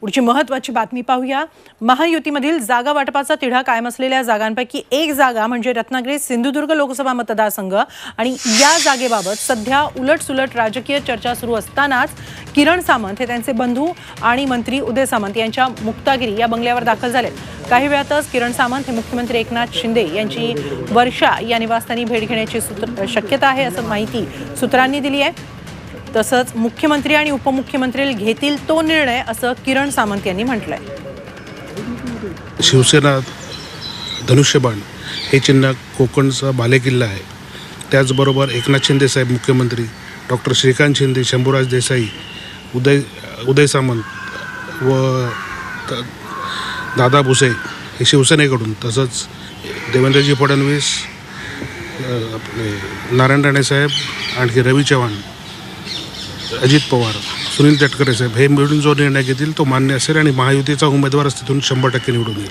पुढची महत्वाची बातमी पाहूया. महायुतीमधील जागा वाटपाचा तिढा कायम असलेल्या जागांपैकी एक जागा म्हणजे रत्नागिरी सिंधुदुर्ग लोकसभा मतदारसंघ आणि या जागेबाबत सध्या उलटसुलट राजकीय चर्चा सुरू असतानाच किरण सामंत हे त्यांचे बंधू आणि मंत्री उदय सामंत यांच्या मुक्तागिरी या बंगल्यावर दाखल झाले काही वेळातच किरण सामंत हे मुख्यमंत्री एकनाथ शिंदे यांची वर्षा या निवासस्थानी भेट घेण्याची सूत्र शक्यता आहे असं माहिती सूत्रांनी दिली आहे. तसंच मुख्यमंत्री आणि उपमुख्यमंत्री घेतील तो निर्णय असं किरण सामंत यांनी म्हटलंय. शिवसेना धनुष्यबाण हे चिन्ह कोकणचा बालेकिल्ला आहे. त्याचबरोबर एकनाथ शिंदे साहेब मुख्यमंत्री डॉक्टर श्रीकांत शिंदे शंभूराज देसाई उदय उदय सामंत व दादा भुसे हे शिवसेनेकडून तसंच देवेंद्रजी फडणवीस आपले नारायण राणे साहेब आणखी रवी चव्हाण अजित पवार सुनील तटकरे साहेब हे मिळून जो निर्णय घेतील तो मान्य असेल आणि महायुतीचा उमेदवार तिथून शंभर टक्के निवडून येईल.